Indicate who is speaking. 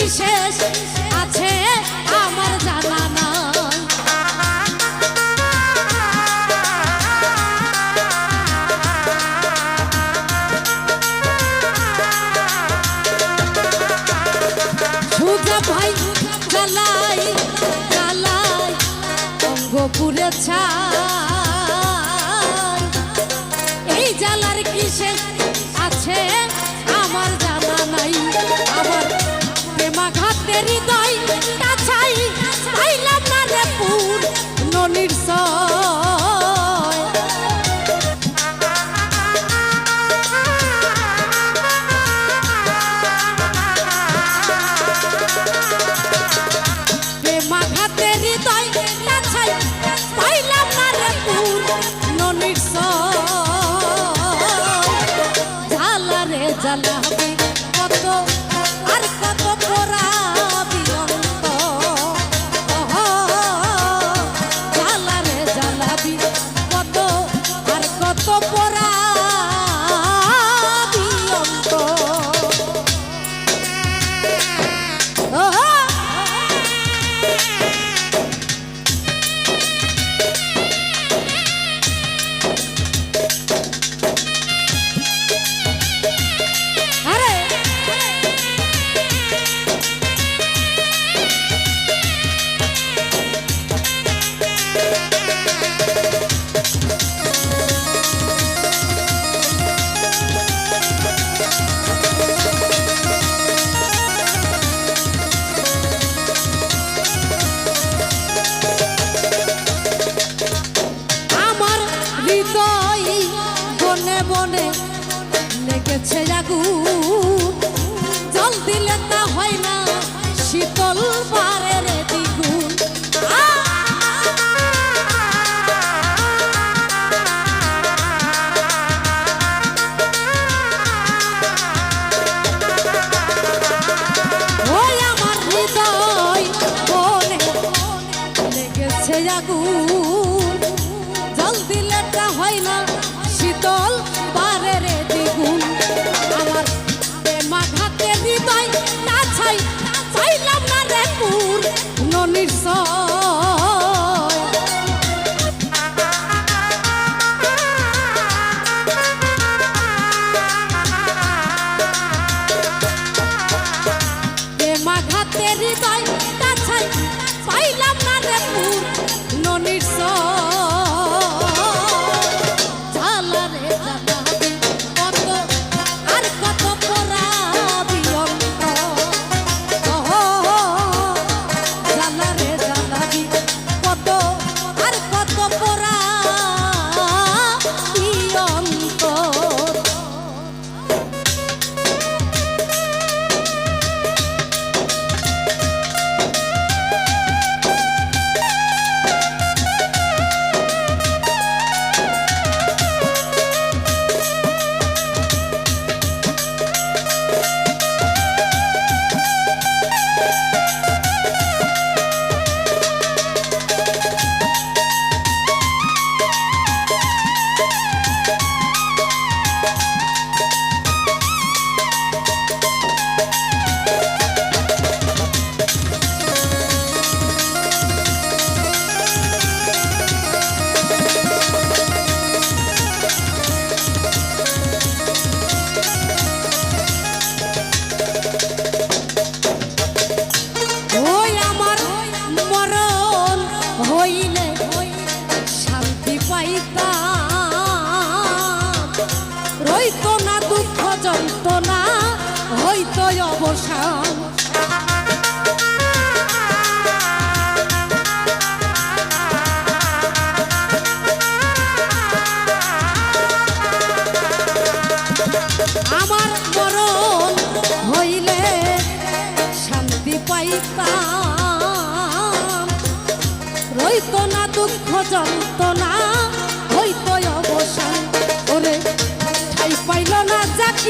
Speaker 1: বিশেষ আছে আমার জানা না ভাই জ্বালাই জ্বালাই অঙ্গ ছাই। এই জ্বালার কিসে আছে আমার লেগেছে আগু জল দিলে তা হয় না শীতল পারে দ্বিগুণ। আমার হৃদয়। রইত না দুঃখ যন্ত্রণা, হইত অবসান। আমার মরণ হইলে শান্তি পাইতাম। রইত না দুঃখ যন্ত্রণা